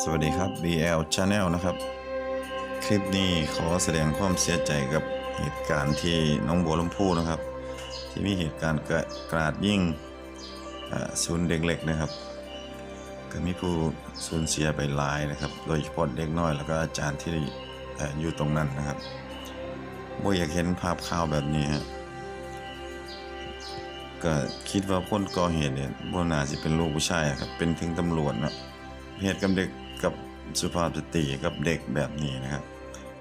สวัสดีครับ BL Channel นะครับ คลิปนี้ขอแสดงความเสียใจกับเหตุการณ์ที่น้องบัวลำพูนะครับ ที่มีเหตุการณ์เกิดกราดยิงศูนย์เด็กเล็กนะครับ ก็มีผู้สูญเสียไปหลายนะครับ โดยเฉพาะเด็กน้อยแล้วก็อาจารย์ที่ออยู่ตรงนั้นนะครับบ่อยากเห็นภาพข่าวแบบนี้ฮะก็คิดว่าคนก่อเหตุเนี่ยบ่น่าสิเป็นลูกผู้ชายครับ เป็นถึงตำรวจนะเหตุกับเด็ก กับสุภาพสตรีกับเด็กแบบนี้นะครับ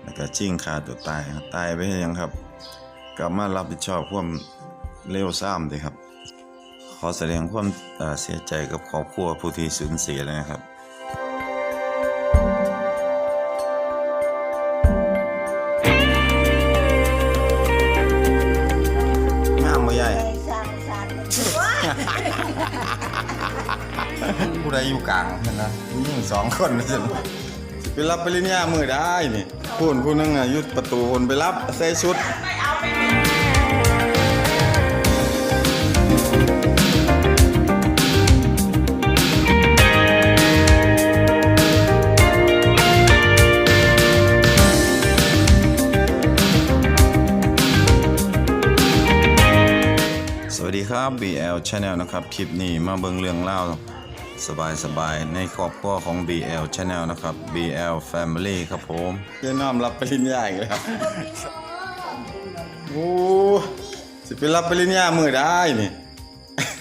แล้วก็จิ้งค่าตัวตายตายไปยังครับ กลับมารับผิดชอบความเลวทรามด้วยครับ ขอแสดงความเอ่อเสียใจกับครอบครัวผู้ที่สูญเสียเลยนะครับ ผู้ใดอยู่กลางนั่นนะมีหญิงสองคนนะสิไปรับปริญญามือได้นี่พูนผู้นึงอะยุดประตูคนไปรับใส่ชุดสวัสดีครับ BL Channel นะครับ คลิปนี้มาเบิ่งเรื่องเล่า วสบายๆในครอบครัวของ BL Channel นะครับ BL Family ครับผมเจะน้อมรับปริญญาอีกแล้วโอ้สิไปรับปริญญามือได้นี่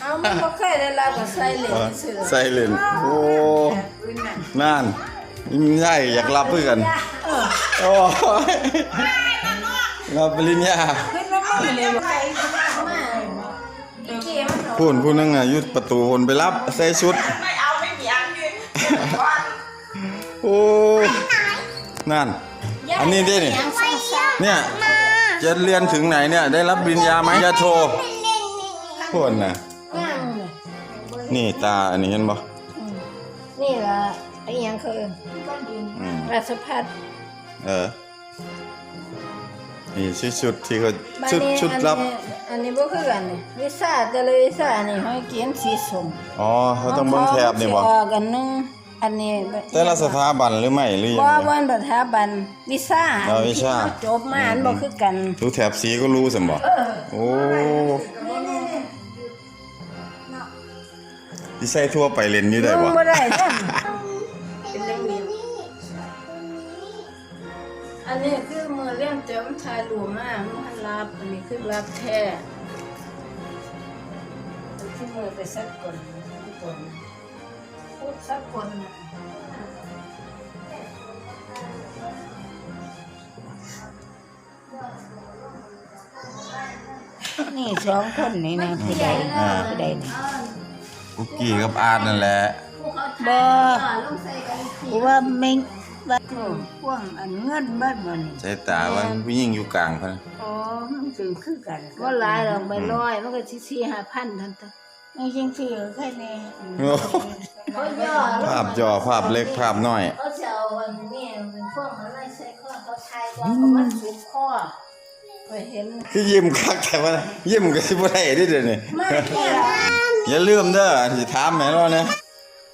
เอามันบ่เคยได้รับก็ใส่เหลยซื่อใส่เลนโอ้นั่นยิ่งใหญ่อยากรับเพื่อกันโอ้ยรับปริญญา พูนผู้หนึงอะอยุดประตูคนไปรับใส่ชุด ไม่เอาไม่เบียงดิโอ้นั่น อันนี้ดินี่เนี่ยจะเรียนถึงไหนเนี่ย ได้รับปริญญาไหมยาโทพวกน่ะนี่ตาอันนี้เห็นบ่นี่ล่ะไอ้หยังคืออืมราชพัฒเออนี่ชุดชุดที่เขาบัดชุดนี้ชุดรับ อันนี้อันนี้บ่คือกันนี่วิซ่าแต่ละวิซ่านี่ให้เขียนสีส้มอ๋อเขาต้องเบิ่งแถบนี่บ่ของเขาสิออกกันหนึงอันนี้แต่ละสถาบันหรือไม่หรือยังบ่ไง บ่สถาบันวิซ่าอ๋อวิชาที่เขจบมาอันบ่คือกัน ดูแถบสีก็รู้สมบ่โอ้ที่ใส่ทั่วไปเล่นอยู่ได้มึบ่งบ่ได้เด้อ อันนี้คือมือเล่มเต็มชายหลวมากมันรับอันนี้คือรับแท้ที่มือไปสักคนคนพูดสักคนน่ะนี่สองคนนี่นะผู้ใดอ่าผู้ใดนี่คุกกี้กับอาร์ตนั่นแหละบ่กูว่าไม่ ว่าพวกอันเงินเบิดบ่นี่ใช้ตาว่าผู้หญิงอยู่กลางพันอ๋อมันถึงคือกันว่าหลายดอกใบร้อย มันก็สิสี่ห้าพันทันตัวไม่จริงสิแค่นี้โอ้เขาย่อภาพจอภาพเล็กภาพน้อยเขาจะเอาอันนี้เป็นพวกอะไรใส่ข้อเขาทายว่าเขามันสุกข้อไปเห็นคือยิ้มคักแต่ว่ายิ้มก็สิบ่ได้เด้อเดี๋ยวนี้มากแค่อย่าลืมเด้อสิถามแม่เราเนะ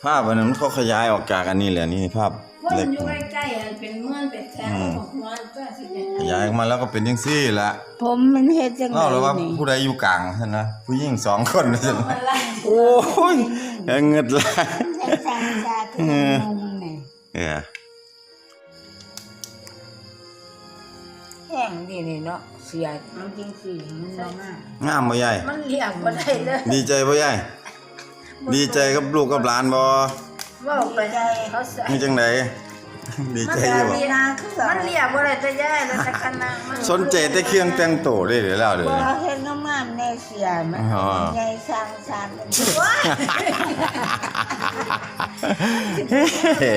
ภาพอันนั้นเขาขยายออกจากอันนี้แหละนี่ภาพ คนเล็กอยู่ใกล้ๆอันเป็นเมื่อนเป็นแค่ของหัวก็สิเนี่ยขยายออกมาแล้วก็เป็นจังซี่ละผมมันเฮ็ดจังไดเล่าเลยว่านี่ผู้ใดอยู่กลางซั่นนะผู้หญิงสองคนซั่นมันไล่โอ้ยเงิดละใช้สังชาคือนุ่มนี่เออแห้งดีนี่เนาะเสียมันจริงสิมันบ่มากงามบ่ใหญ่มันเรียกบ่ได้เลย ดีใจบ่ใหญ่ดีใจกับลูกกับหลานบ่เว่าไปเขาใส่นี่จังไดดีใจอยู่บ่มีนาคือกัมันเรียกบ่ได้แต่ย่ายแล้วแต่คณะมันสนใจแต่เครื่องแต่งตัวเด้เดี๋ยวแล้วเดี๋ยวบ่นี้เฮ็ดงามๆในเสียมันอ๋อใหญ่สร้างสรรค์เฮ้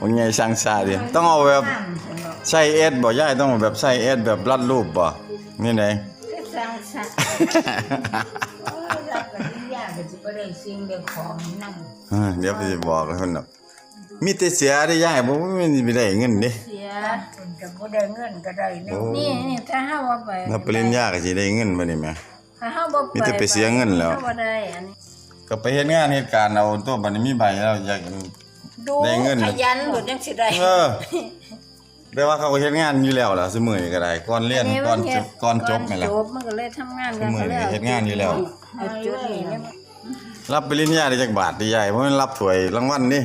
วันไงช่างชาดิต้องเอาแบบงามสนุกใส่เอสบ่ย่ายต้องเอาแบบใส่เอสแบบรัดรูปบ่นี่ไหนคือสร้างสรรค์ กก็สิบ่ได้สิ่งได้ของนำเออเดี๋ยวไปสิบอกเลยคนน่ะมีแต่เสียได้ย่ายบ่มีไม่ได้เงินเด้ เสียคนก็บ่ได้เงินก็ได้เนาะโอ้ นี่นี่ถ้าเฮาว่าไปถ้าปริญญาก็สิได้เงินบ่นี่แหม ถ้าเฮาบ่ไปมีแต่ไปเสียเงินแล้ว เฮาบ่ได้อันนี้ก็ไปเฮ็ดงานเหตุการณ์เอาตัวบัดนี้มีใบแล้วอยากโดดูได้เงิน ขยันบ่จังสิได้ เออแปลว่าเขาก็เฮ็ดงานอยู่แล้วล่ะซุมื้อนี้ก็ได้ก่อนเรียนก่อนจบก่อนจบแม่นล่ะจบมันก็เลยทำงานกันคือมื้อนี้เฮ็ดงานอยู่แล้ว เอาจุดนี้แล้ว รับปริญญาได้จักบาทดีใหญ่เพราะมันรับถ้วยรางวัลนี่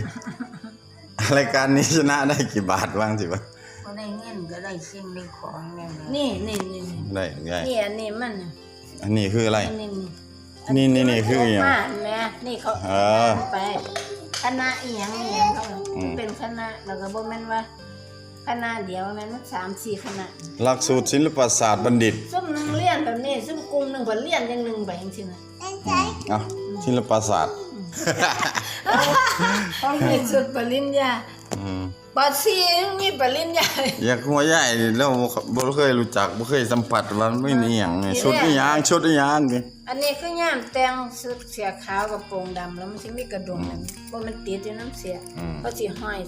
รายการนี้ชนะได้กี่บาทบ้างสิวะบ่ได้เงินก็ได้สิ่งได้ของแน่นี่นี่นี่นี่ได้ใหญ่นี่อันนี้มันน่ะอันนี้คืออะไรอันนี้นี่นี่นี่นี่คืออหย่างมาแม่นี่เขาเออไปคณะอีหยังอีหยังเขาอืมเป็นคณะแล้วก็บ่แม่นว่าคณะเดียวแม่นมันสามสี่คณะหลักสูตรศิลปศาสตร์บัณฑิตซุ่มหนึงเรียนแบบนี้ซุ่มกลุ่มหนึงเพิ่นเรียนอย่างหนึงไปจังซี่นะเอ้า ศิลปศาสตร์เขามีสุดปริญญาอืมปอซีมีปริญญาอยากหัวใหญ่แล้วบ่เคยรู้จักบ่เคยสัมผัสว่ามันเป็นอีหยังไงชุดอีหยังชุดอีหยังนี่อันนี้คือย่ามแต่งสุดเสียขาวกับโปรงดำแล้วมันสิมีกระดุมนั่นบ่มันติดอยู่น้ำเสียอืมเขาสิห้อย